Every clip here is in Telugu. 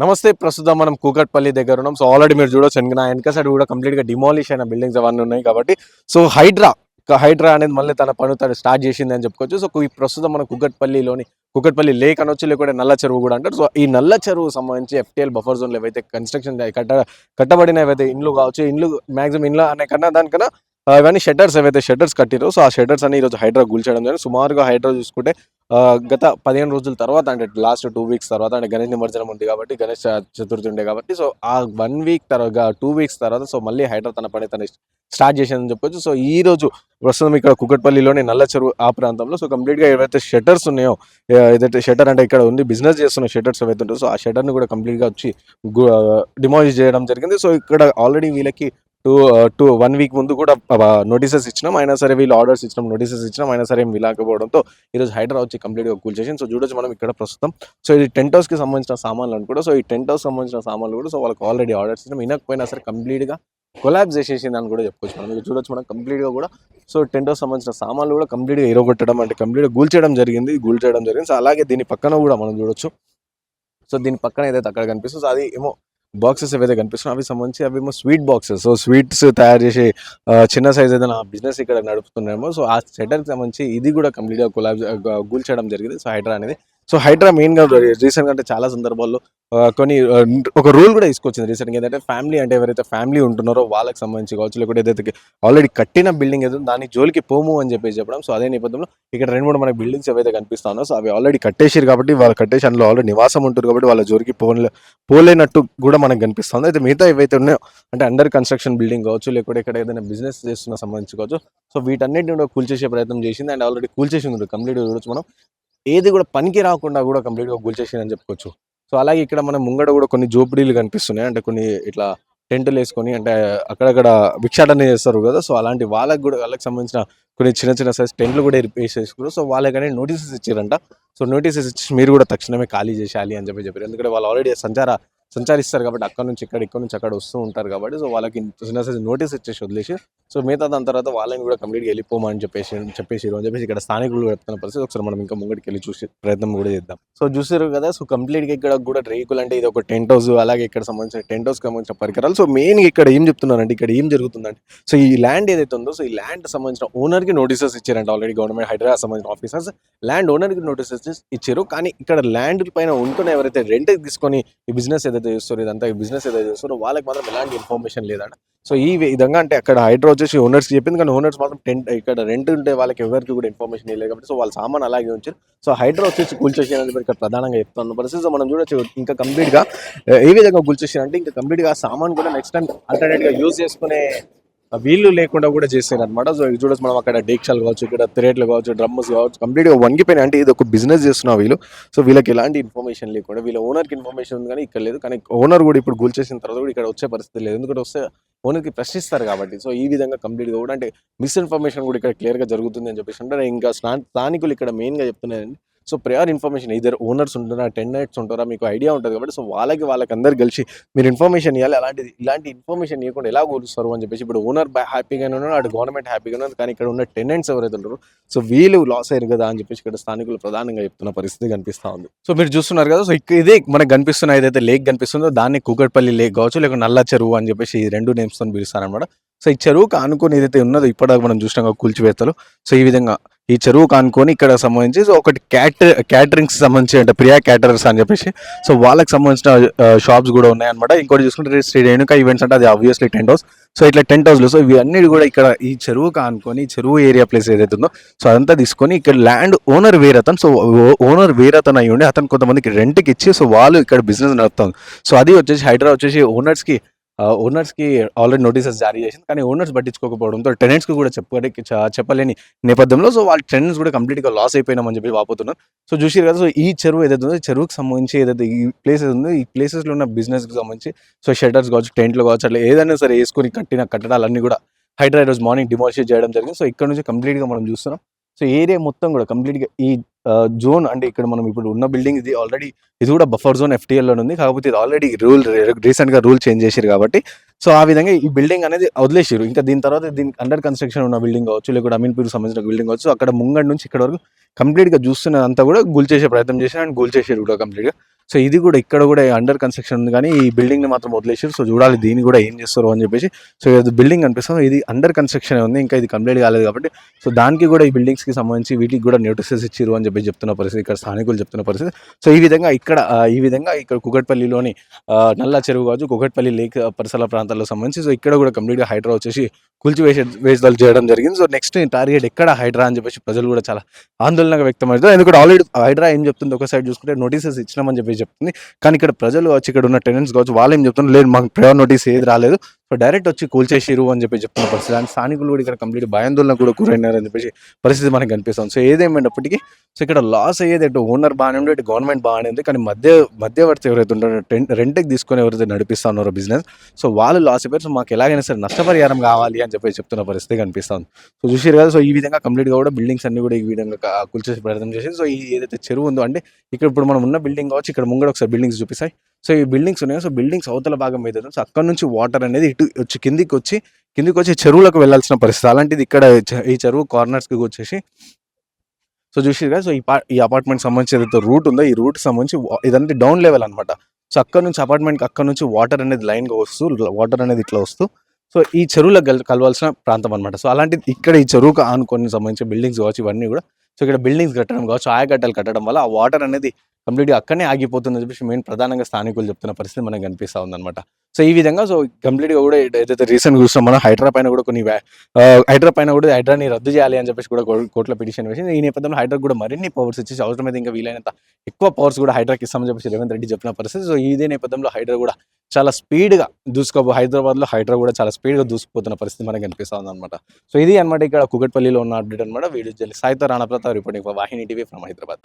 నమస్తే ప్రస్తుతం మనం కూకట్పల్లి దగ్గర ఉన్నాం. సో ఆల్రెడీ మీరు చూడొచ్చు వెనక నా వెనక సైడ్ కూడా కంప్లీట్గా డిమాలిష్ అయిన బిల్డింగ్స్ అవన్నీ ఉన్నాయి కాబట్టి. సో హైడ్రా హైడ్రా అనేది మళ్ళీ తన పను తను స్టార్ట్ చేసింది అని చెప్పుకోవచ్చు. సో ఈ ప్రస్తుతం మన కుకట్పల్లిలోని కుకట్పల్లి లేక్ అనొచ్చు లేకుంటే నల్ల చెరువు కూడా అంటారు. సో ఈ నల్ల చెరువు సంబంధించి ఎఫ్టీఎల్ బఫర్ జోన్లు ఏవైతే కన్స్ట్రక్షన్ కట్ట కట్టబడిన ఏవైతే ఇండ్లు కావచ్చు ఇండ్లు మాక్సిమం ఇండ్లు అనే కన్నా దానికన్నా Uh, ఇవన్నీ షట్టర్స్ ఏవైతే షట్టర్స్ కట్టిరో సో ఆ షట్టర్స్ అన్ని ఈరోజు హైడ్రా కూల్చడం జరిగింది. సుమారుగా హైడ్రా చూసుకుంటే uh, గత పదిహేను రోజుల తర్వాత అంటే లాస్ట్ టూ వీక్స్ తర్వాత అంటే గణేష్ నిమజ్జనం ఉంది కాబట్టి గణేష్ చతుర్థి ఉండే కాబట్టి సో ఆ వన్ వీక్ తర్వాత టూ వీక్స్ తర్వాత సో మళ్ళీ హైడ్రా తన పని తన స్టార్ట్ చేసిందని చెప్పొచ్చు. సో ఈ రోజు ప్రస్తుతం ఇక్కడ కుకట్పల్లిలోని నల్ల చెరువు ఆ ప్రాంతంలో సో కంప్లీట్గా ఏవైతే షట్టర్స్ ఉన్నాయో ఏదైతే షట్టర్ అంటే ఇక్కడ ఉంది బిజినెస్ చేస్తున్న షట్టర్స్ ఏవైతే ఉంటాయో సో ఆ షట్టర్ కూడా కంప్లీట్గా వచ్చి డిమాలిష్ uh, చేయడం జరిగింది. సో ఇక్కడ ఆల్రెడీ వీళ్ళకి టూ టూ వన్ వీక్ ముందు కూడా నోటీసెస్ ఇచ్చినాం. అయినా సరే వీళ్ళు ఆర్డర్స్ ఇచ్చినాం నోటీసెస్ ఇచ్చినాం. అయినా సరే విలాకపోవడంతో ఈరోజు హైదరాబాద్ వచ్చి కంప్లీట్గా కూల్ చేసి సో చూడొచ్చు మనం ఇక్కడ ప్రస్తుతం. సో ఇది టెంట్ హౌస్కి సంబంధించిన సామాన్లు అనుకుంటా సో ఈ టెంట్ హౌస్ సంబంధించిన సామాన్లు కూడా సో వాళ్ళకి ఆల్రెడీ ఆర్డర్స్ ఇచ్చినాం. వినకపోయినా సరే కంప్లీట్గా కొలాబ్స్ చేసేసింది అని కూడా చెప్పుకోవచ్చు మనం. ఇక్కడ చూడొచ్చు మనం కంప్లీట్గా కూడా సో టెంట్ హౌస్ సంబంధించిన సామాన్లు కూడా కంప్లీట్గా ఎరగొట్టడం అంటే కంప్లీట్గా గూల్చేయడం గూల్ చేయడం జరిగింది. గూల్ చేయడం జరిగింది. సో అలాగే దీని పక్కన కూడా మనం చూడొచ్చు. సో దీని పక్కన ఏదైతే అక్కడ కనిపిస్తుందో అది ఏమో బాక్సెస్ ఏవైతే కనిపిస్తున్నాయో అవి సంబంధించి అవి ఏమో స్వీట్ బాక్సెస్ సో స్వీట్స్ తయారు చేసే చిన్న సైజ్ ఏదైనా బిజినెస్ ఇక్కడ నడుపుతున్నామో సో ఆ సెటర్కి సంబంధించి ఇది కూడా కంప్లీట్గా కొలాబ్ గూల్ చేయడం జరిగింది. సో హైడ్రా అనేది సో హైడ్రా మెయిన్గా రీసెంట్గా అంటే చాలా సందర్భాల్లో కొన్ని ఒక రూల్ కూడా తీసుకొచ్చింది రీసెంట్గా ఏంటంటే ఫ్యామిలీ అంటే ఎవరైతే ఫ్యామిలీ ఉంటున్నారో వాళ్ళకి సంబంధించి కావచ్చు లేకపోతే ఏదైతే ఆల్రెడీ కట్టిన బిల్డింగ్ ఏదో దాని జోలికి పోము అని చెప్పేసి చెప్పడం. సో అదే నేపథ్యంలో ఇక్కడ రెండు మూడు మనకి బిల్డింగ్స్ ఏవైతే కనిపిస్తానో సో అవి ఆల్రెడీ కట్టేసారు కాబట్టి వాళ్ళు కట్టేసి అందులో ఆల్రెడీ నివాసం ఉంటారు కాబట్టి వాళ్ళ జోలికి పోలే పోలేనట్టు కూడా మనకు కనిపిస్తుంది అయితే మిగతా ఏవైతే ఉన్నాయో అంటే అండర్ కన్స్ట్రక్షన్ బిల్డింగ్ కావచ్చు లేకపోతే ఇక్కడ ఏదైనా బిజినెస్ చేస్తున్న సంబంధించి కావచ్చు సో వీటన్నిటిని కూడా కూల్చేసే ప్రయత్నం చేసింది. అండ్ ఆల్రెడీ కూల్చేసింది కంప్లీట్ చూడొచ్చు మనం. ఏది కూడా పనికి రాకుండా కూడా కంప్లీట్గా గుల్చేసిందని అని చెప్పుకోవచ్చు. సో అలాగే ఇక్కడ మన ముంగడ కూడా కొన్ని జోపిడీలు కనిపిస్తున్నాయి. అంటే కొన్ని ఇట్లా టెంట్లు వేసుకొని అంటే అక్కడక్కడ భిక్షాటన చేస్తారు కదా! సో అలాంటి వాళ్ళకి కూడా వాళ్ళకి సంబంధించిన కొన్ని చిన్న చిన్న సైజ్ టెంట్లు కూడా వేసేసుకున్నారు. సో వాళ్ళకనే నోటీసెస్ ఇచ్చారంట. సో నోటీసెస్ ఇచ్చి మీరు కూడా తక్షణమే ఖాళీ చేసేయాలి అని చెప్పి చెప్పారు. ఎందుకంటే వాళ్ళు ఆల్రెడీ సంచార సంచరిస్తారు కాబట్టి అక్కడ నుంచి ఇక్కడ ఇక్కడ నుంచి అక్కడ వస్తూ ఉంటారు కాబట్టి సో వాళ్ళకి చిన్న సైజ్ నోటీస్ ఇచ్చేసి వదిలేసి సో మిగతా దాని తర్వాత వాళ్ళని కూడా కంప్లీట్గా వెళ్ళిపోమని చెప్పేసి చెప్పేసి అని చెప్పేసి ఇక్కడ స్థానికులు చెప్తున్న పరిస్థితి. ఒకసారి మనం ఇంకా ముంగడికి వెళ్ళి చూసి ప్రయత్నం కూడా చేద్దాం. సో చూసారు కదా సో కంప్లీట్గా ఇక్కడ కూడా రేకులు అంటే ఇది ఒక టెంట్ హౌస్ అలాగే ఇక్కడ సంబంధించిన టెంట్ హౌస్ సంబంధించిన పరికరాలు. సో మెయిన్ ఇక్కడ ఏం చెప్తున్నారంటే ఇక్కడ ఏం జరుగుతుందంటే సో ఈ ల్యాండ్ ఏదైతే ఉందో సో ఈ ల్యాండ్ సంబంధించిన ఓనర్కి నోటీసెస్ ఇచ్చారంట ఆల్రెడీ గవర్నమెంట్ హైదరాబాద్ సంబంధించిన ఆఫీసర్స్ ల్యాండ్ ఓనర్కి నోటీసెస్ ఇచ్చారు. కానీ ఇక్కడ ల్యాండ్ పైన ఉంటున్న ఎవరైతే రెంట్ తీసుకొని ఈ బిజినెస్ ఏదైతే చేస్తారో ఇదంతా బిజినెస్ ఏదైతే చేస్తారో వాళ్ళకి మాత్రం ఎలాంటి ఇన్ఫర్మేషన్ లేదంట సో ఈ విధంగా అంటే అక్కడ హైడ్రో వచ్చేసి ఓనర్స్ చెప్పింది కానీ ఓనర్స్ మాత్రం టెంట్ ఇక్కడ రెంట్ ఉంటే వాళ్ళకి ఎవరికి కూడా ఇన్ఫర్మేషన్ లేదు కాబట్టి సో వాళ్ళ సామాన్ అలాగే ఉంచారు. సో హైడ్రో వచ్చేసి కూల్చేసి ఇక్కడ ప్రధానంగా చెప్తాను పరిస్థితి. మనం చూడొచ్చు ఇంకా కంప్లీట్గా ఏ విధంగా కూల్చేసి అంటే ఇంకా కంప్లీట్గా సామాన్ కూడా నెక్స్ట్ టైం ఆల్టర్నేట్గా యూజ్ చేసుకునే వీళ్ళు లేకుండా కూడా చేశారు అనమాట సో ఇది చూడొచ్చు మనం అక్కడ డేక్షాలు కావచ్చు ఇక్కడ త్రేట్లు కావచ్చు డ్రమ్స్ కావచ్చు కంప్లీట్గా వంగిపోయినాయి. అంటే ఇది ఒక బిజినెస్ చేస్తున్న వీళ్ళు. సో వీళ్ళకి ఎలాంటి ఇన్ఫర్మేషన్ లేకుండా వీళ్ళ ఓనర్కి ఇన్ఫర్మేషన్ ఉంది కానీ ఇక్కడ లేదు. కానీ ఓనర్ కూడా ఇప్పుడు గూల్ చేసిన తర్వాత కూడా ఇక్కడ వచ్చే పరిస్థితి లేదు. ఎందుకంటే వస్తే ఓనర్కి ప్రశ్నిస్తారు కాబట్టి. సో ఈ విధంగా కంప్లీట్గా కూడా అంటే మిస్ఇన్ఫర్మేషన్ కూడా ఇక్కడ క్లియర్గా జరుగుతుంది అని చెప్పేసి అంటే ఇంకా స్థానికులు ఇక్కడ మెయిన్గా చెప్తున్నారండి. సో ప్రయర్ ఇన్ఫర్మేషన్ ఇద్దరు ఓనర్స్ ఉంటారా టెన్ నైట్స్ ఉంటారా మీకు ఐడియా ఉంటుంది కాబట్టి సో వాళ్ళకి వాళ్ళకి అందరు కలిసి మీరు ఇన్ఫర్మేషన్ ఇవ్వాలి అలాంటిది ఇలాంటి ఇన్ఫర్మేషన్ ఇవ్వకుండా ఎలా కూలుస్తారు అని చెప్పేసి ఇప్పుడు ఓనర్ హ్యాపీగానే ఉన్నాడు అటు గవర్నమెంట్ హ్యాపీగానే ఉన్నారు కానీ ఇక్కడ ఉన్న టెనెంట్స్ ఎవరైతే ఉంటారో సో వీళ్ళు లాస్ అయ్యారు కదా అని చెప్పేసి ఇక్కడ స్థానికులు ప్రధానంగా చెప్తున్న పరిస్థితి కనిపిస్తూ ఉంది. సో మీరు చూస్తున్నారు కదా సో ఇక ఇదే మనకు కనిపిస్తున్న ఏదైతే లేక్ కనిపిస్తుందో దాన్ని కూకట్పల్లి లేక్ కావచ్చు లేక నల్ల చెరువు అని చెప్పేసి ఈ రెండు నేమ్స్తో పిలుస్తారనమాట సో ఈ చెరువుకు ఆనుకొని ఏదైతే ఉన్నదో ఇప్పటిదాకా మనం చూసినాం కూల్చివేతలు. సో ఈ విధంగా ఈ చెరువు కానుకొని ఇక్కడ సంబంధించి సో ఒకటి క్యాటర్ క్యాటరింగ్స్ సంబంధించి అంటే ప్రియా క్యాటరర్స్ అని చెప్పేసి సో వాళ్ళకి సంబంధించిన షాప్స్ కూడా ఉన్నాయి అనమాట ఇంకోటి చూసుకుంటే శ్రీ రేణుక ఈవెంట్స్ అంటే అది ఆబ్వియస్లీ టెంట్ హౌస్ సో ఇట్లా టెంట్ హౌస్లు సో ఇవి అన్నిటి కూడా ఇక్కడ ఈ చెరువు కానుకొని చెరువు ఏరియా ప్లేస్ ఏదైతే ఉందో సో అదంతా తీసుకొని ఇక్కడ ల్యాండ్ ఓనర్ వేరతన్ సో ఓనర్ వేరతన్ అయ్యి ఉండి అతను కొంతమందికి రెంట్కి ఇచ్చి సో వాళ్ళు ఇక్కడ బిజినెస్ నడుపుతాం సో అది వచ్చేసి హైదరాబాద్ వచ్చేసి ఓనర్స్కి ఓనర్స్కి ఆల్రెడీ నోటీసెస్ జారీ చేసింది. కానీ ఓనర్స్ పట్టించుకోకపోవడంతో టెనెంట్స్కి కూడా చెప్పడానికి చెప్పలేని నేపథ్యంలో సో వాళ్ళ టెనెంట్స్ కూడా కంప్లీట్గా లాస్ అయిపోయినామని చెప్పి వాపోతున్నారు. సో చూసారు కదా సో ఈ చెరువు ఏదైతే ఉందో చెరువుకి సంబంధించి ఏదైతే ఈ ప్లేసెస్ ఉందో ఈ ప్లేసెస్లో ఉన్న బిజినెస్కి సంబంధించి సో షెటర్స్ కావచ్చు టెంట్లు కావచ్చు అట్లా ఏదైనా సరే వేసుకొని కట్టిన కట్టడాలన్నీ కూడా హైడ్రా రోజు మార్నింగ్ డిమాలిష్ చేయడం జరిగింది. సో ఇక్కడ నుంచి కంప్లీట్గా మనం చూస్తున్నాం. సో ఏరియా మొత్తం కూడా కంప్లీట్గా ఈ జోన్ అంటే ఇక్కడ మనం ఇప్పుడు ఉన్న బిల్డింగ్ ఇది ఆల్రెడీ ఇది కూడా బఫర్ జోన్ ఎఫ్టీఎల్లో ఉంది. కాకపోతే ఇది ఆల్రెడీ రూల్ రీసెంట్గా రూల్ చేంజ్ చేశారు కాబట్టి. సో ఆ విధంగా ఈ బిల్డింగ్ అనేది వదిలేసారు ఇంకా దీని తర్వాత దీనికి అండర్ కన్స్ట్రక్షన్ ఉన్న బిల్డింగ్ కావచ్చు లేకపోతే అమీన్పూర్కి సంబంధించిన బిల్డింగ్ కావచ్చు అక్కడ ముంగడి నుంచి ఇక్కడ వరకు కంప్లీట్గా చూస్తున్నదంతా కూడా గుల్ చేసే ప్రయత్నం చేశారు అండ్ గుల్ చేసారు కూడా కంప్లీట్గా. సో ఇది కూడా ఇక్కడ కూడా అండర్ కన్స్ట్రక్షన్ ఉంది కానీ ఈ బిల్డింగ్ని మాత్రం వదిలేసారు సో చూడాలి దీన్ని కూడా ఏం చేస్తారు అని చెప్పేసి. సో ఇది బిల్డింగ్ అనిపిస్తుంది ఇది అండర్ కన్స్ట్రక్షన్ ఉంది ఇంకా ఇది కంప్లీట్ కాలేదు కాబట్టి. సో దానికి కూడా ఈ బిల్డింగ్స్కి సంబంధించి వీటికి కూడా నోటీసెస్ ఇచ్చారు అని చెప్పి చెప్తున్న పరిస్థితి ఇక్కడ స్థానికులు చెప్తున్న పరిస్థితి. సో ఈ విధంగా ఇక్కడ ఈ విధంగా ఇక్కడ కుకట్పల్లిలోని నల్ల చెరువు కావచ్చు కుకట్పల్లి లేక్ పరిసర ప్రాంతాల్లో సంబంధించి. సో ఇక్కడ కూడా కంప్లీట్గా హైడ్రా వచ్చేసి కూల్చివేసే వేసదాలు చేయడం జరిగింది. సో నెక్స్ట్ టార్గెట్ ఎక్కడ హైడ్రా అని చెప్పేసి ప్రజలు కూడా చాలా ఆందోళనగా వ్యక్తమవుతుంది ఎందుకంటే ఆల్రెడీ హైడ్రా ఏం చెప్తుంది ఒక సైడ్ చూసుకుంటే నోటీసెస్ ఇచ్చినామని చెప్పి చెప్తుంది. కానీ ఇక్కడ ప్రజలు వచ్చి ఇక్కడ ఉన్న టెనెంట్స్ కావచ్చు వాళ్ళు ఏం చెప్తున్నారు? లేదు మాకు ప్రయర్ నోటీస్ ఏది రాలేదు. సో డైరెక్ట్ వచ్చి కూల్చేసిరు అని చెప్పి చెప్తున్న పరిస్థితి. అండ్ స్థానికులు కూడా ఇక్కడ కంప్లీట్ భయాందోళన కూడా గురైనారు అని చెప్పేసి పరిస్థితి మనకి కనిపిస్తుంది. సో ఏదేమైనప్పటికీ సో ఇక్కడ లాస్ అయ్యేది అటు ఓనర్ బాగానే ఉంది గవర్నమెంట్ బాగానే ఉంది. కానీ మధ్య మధ్యవర్తి ఎవరైతే ఉంటారో రెంట్కి తీసుకొని ఎవరైతే నడిపిస్తా ఉన్నారో బిజినెస్ సో వాళ్ళు లాస్ అయిపోయారు. సో మాకు ఎలాగైనా సరే నష్టపరిహారం కావాలి అని చెప్పి చెప్తున్న పరిస్థితి కనిపిస్తుంది. సో చూసారు కదా సో ఈ విధంగా కంప్లీట్గా కూడా బిల్డింగ్స్ అన్ని కూడా ఈ విధంగా కూల్చేసి ప్రయత్నం చేసి సో ఈ ఏదైతే చెరువు ఉందో అంటే ఇక్కడ ఇప్పుడు మనం ఉన్న బిల్డింగ్ కావచ్చు ఇక్కడ ముంగడ ఒకసారి బిల్డింగ్స్ చూపిస్తాయి. సో ఈ బిల్డింగ్స్ ఉన్నాయి. సో బిల్డింగ్స్ అవతల భాగం మీద సో అక్కడ నుంచి వాటర్ అనేది ఇటు వచ్చి కిందికి వచ్చి కిందికి వచ్చి చెరువులకు వెళ్ళాల్సిన పరిస్థితి. అలాంటిది ఇక్కడ ఈ చెరువు కార్నర్స్కి వచ్చేసి. సో చూసారు సో ఈ పా- ఈ అపార్ట్మెంట్ సంబంధించి ఏదైతే రూట్ ఉందో ఈ రూట్ సంబంధించి ఇదంతా డౌన్ లెవెల్ అనమాట సో అక్కడ నుంచి అపార్ట్మెంట్కి అక్కడ నుంచి వాటర్ అనేది లైన్గా వస్తూ వాటర్ అనేది ఇట్లా వస్తూ సో ఈ చెరువులకు కల్ కలవాల్సిన ప్రాంతం అనమాట సో అలాంటిది ఇక్కడ ఈ చెరువుకు ఆనుకొని సంబంధించిన బిల్డింగ్స్ కావచ్చు ఇవన్నీ కూడా. సో ఇక్కడ బిల్డింగ్స్ కట్టడం కావచ్చు ఆయకట్టలు కట్టడం వల్ల ఆ వాటర్ అనేది కంప్లీట్గా అక్కడనే ఆగిపోతుందని చెప్పేసి మెయిన్ ప్రధానంగా స్థానికులు చెప్తున్న పరిస్థితి మనకు కనిపిస్తూ ఉందన్నమాట. సో ఈ విధంగా సో కంప్లీట్గా కూడా ఏదైతే రీసెంట్ చూస్తాం మనం హైడ్రా పైన కూడా కొన్ని వ్యా- హైడ్రా పైన కూడా హైడ్రాని రద్దు చేయాలి అని చెప్పేసి కూడా కోర్టులో పిటిషన్ వేసింది ఈ నేపథ్యంలో హైడ్రా కూడా మరిన్ని పవర్స్ ఇచ్చేసి అవసరమైతే ఇంకా వీలైనంత ఎక్కువ పవర్స్ కూడా హైడ్రాకి ఇస్తామని చెప్పేసి రేవంత్ రెడ్డి చెప్పిన పరిస్థితి. సో ఇదే నేపథ్యంలో హైడ్రా కూడా చాలా స్పీడ్గా దూసుకోబో హైదరాబాద్లో హైడ్రా కూడా చాలా స్పీడ్గా దూసుకుపోతున్న పరిస్థితి మనకు కనిపిస్తుంది అనమాట సో ఇది అనమాట ఇక్కడ కుకట్పల్లిలో ఉన్న అప్డేట్ అనమాట వీడియో జల్లి సాయితో Ranapratap reporting for Vahini TV from Hyderabad.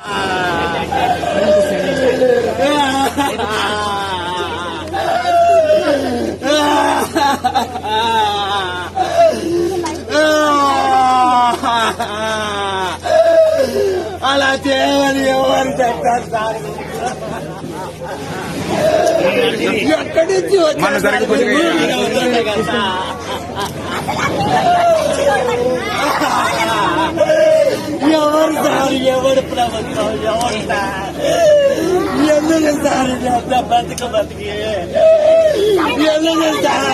అలా చేయమని ఎవరు చెప్తారు సార్? ఎక్కడి నుంచి. ఎవరు సార్? ఎవరు ప్రభుత్వం? ఎవరు సార్? ఎందుకు సార్? బతుక బతికి ఎందుకు సార్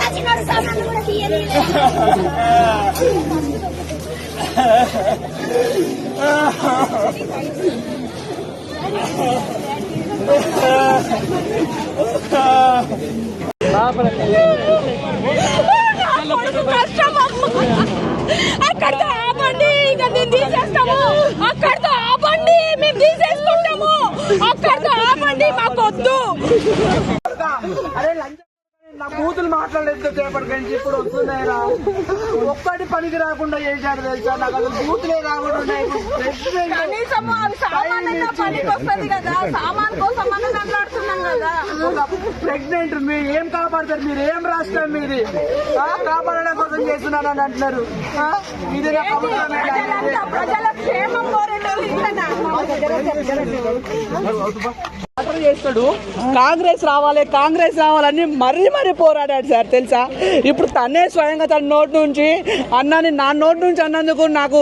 సచినోడు సామాన్లు కూడా తీయలేదు అక్కడితో ఆపండి ఇంకా మేము తీసేస్తాము అక్కడితో ఆపండి మేము తీసేసుకుంటాము. అక్కడితో ఆపండి మాకొద్దు. వద్దు బూతులు మాట్లాడలేదు చేపటి నుంచి ఇప్పుడు వస్తున్నాయిరా. ఒక్కటి పనికి రాకుండా చేశాడు తెలుసా? నాకు అసలు బూతులే రాకుండా ఉన్నాయి. ఇప్పుడు ప్రెసిడెంట్ కనీసం అవి సామాన్యంగా పనికి వస్తుంది కదా సామాన్ కోసం మనం మాట్లాడుతున్నాం కదా. ప్రెగ్నెంట్ మీరు ఏం కాపాడతారు? మీరు ఏం రాష్ట్రం మీది? ఆ, కాపాడడం కోసం చేస్తున్నారని అంటున్నారు. ఆ, ఇది ప్రజల క్షేమం పోరాటం చేస్తాడు. కాంగ్రెస్ రావాలి కాంగ్రెస్ రావాలని మరీ మరీ పోరాడాడు సార్ తెలుసా? ఇప్పుడు తనే స్వయంగా తన నోటి నుంచి అన్నాని నా నోటి నుంచి అన్నందుకు నాకు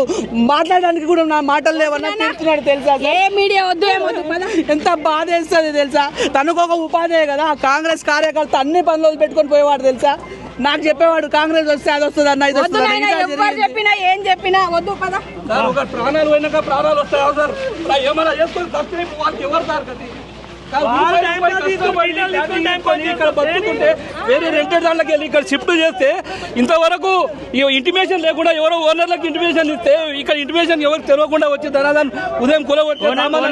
మాట్లాడడానికి కూడా నా మాటలు లేవన్నా తిడుతున్నాడు తెలుసా ఏ మీడియా వద్దు ఏమొద్దు పద. ఎంత బాధ వేస్తుంది తెలుసా? తనకు ఒక ఉపాధి కదా కాంగ్రెస్ కార్యకర్త అన్ని పనులు పెట్టుకొని పోయేవాడు తెలుసా? నాకు చెప్పేవాడు కాంగ్రెస్ వస్తే అది వస్తుంది అన్న ఇది వస్తుంది చెప్పినా ఏం చెప్పినా వద్దు పద. సార్ ఒక ప్రాణాలు పోయినాక ప్రాణాలు వస్తాయా సార్? ఏమైనా చేసుకొని ఎవరు సార్ గతి? ఇక్కడ వేరే రెంటెడ్ దాంట్లోకి వెళ్ళి ఇక్కడ షిఫ్ట్ చేస్తే ఇంతవరకు ఇంటిమేషన్ లేకుండా ఎవరో ఓనర్లకు ఇంటిమేషన్ ఇస్తే ఇక్కడ ఇంటిమేషన్ ఎవరికి తెలియకుండా వచ్చి ధనాదాన్ని ఉదయం కూలగొట్టే సామాన్లు